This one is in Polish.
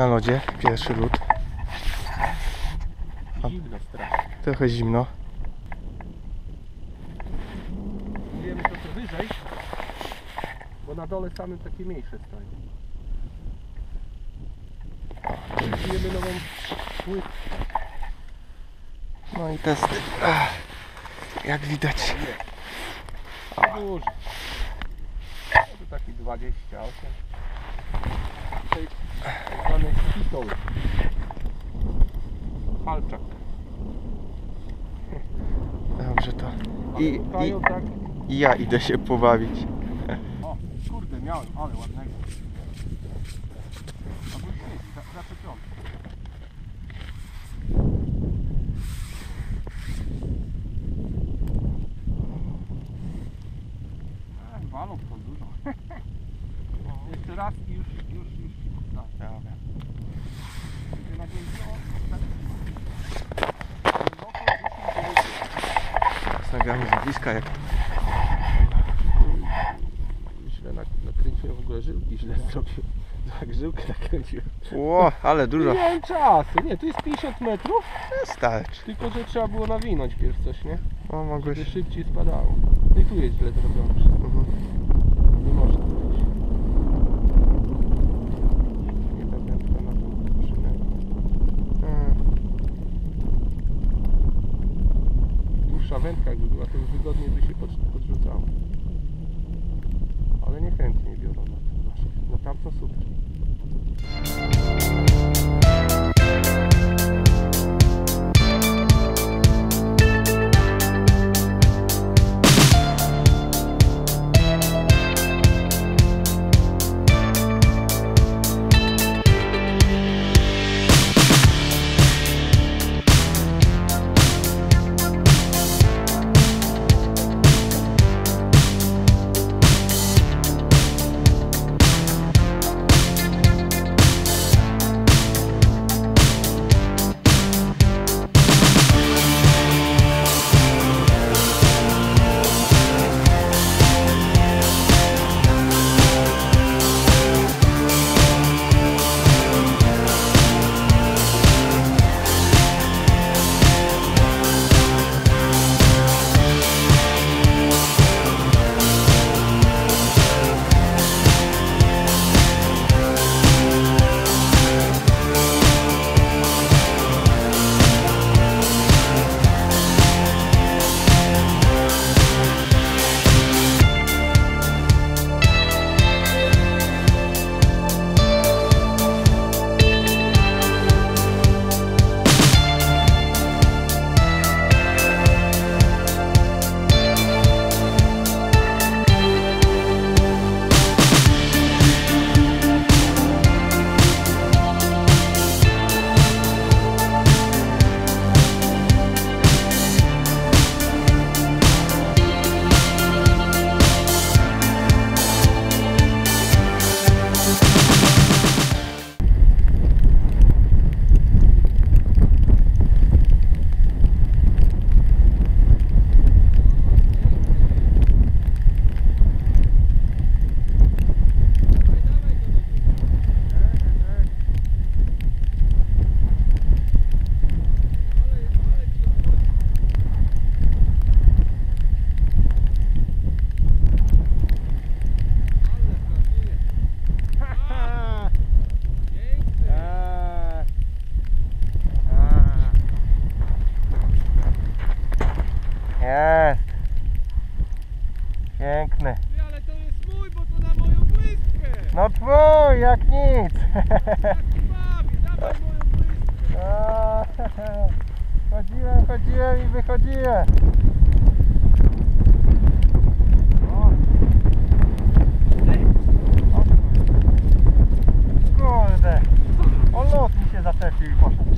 Na lodzie, pierwszy lód. Zimno strasznie. Trochę zimno. Wiemy trochę wyżej, bo na dole samym takie mniejsze stanie. Kupujemy nową płytkę. No i testy. Ach, Jak widać. Duży. To taki 28. Tutaj tak zwany pitol. Palczak. Dobrze to. I, i, tak. I ja idę się pobawić. O, kurde, miałem, ale ładnego. Za- zaczepiony. Ech, walą to dużo. Jeszcze raz i już, już, już ci poddaję. Dobra. Idę na głęboko, tak. Głęboko, Nagramy z bliska jak Źle nak- nakręciłem w ogóle żyłki, źle zrobiłem. Tak, żyłkę nakręciłem. Ło, ale dużo. miałem czasu, nie, to jest 50 metrów, Starczy. tylko że trzeba było nawinąć pierw coś, nie? O, mogłeś. Żeby szybciej spadało. No i tu jest źle zrobione. Mhm. Nie można Dłuższa wędka jakby była, to już wygodniej by się pod, podrzucało. Ale niechętnie biorą na to. Na tamto super. na moją błyskę! No pu, jak nic! A, chodziłem, chodziłem i wychodziłem. Kurde, o lot mi się zaczepił i poszedł.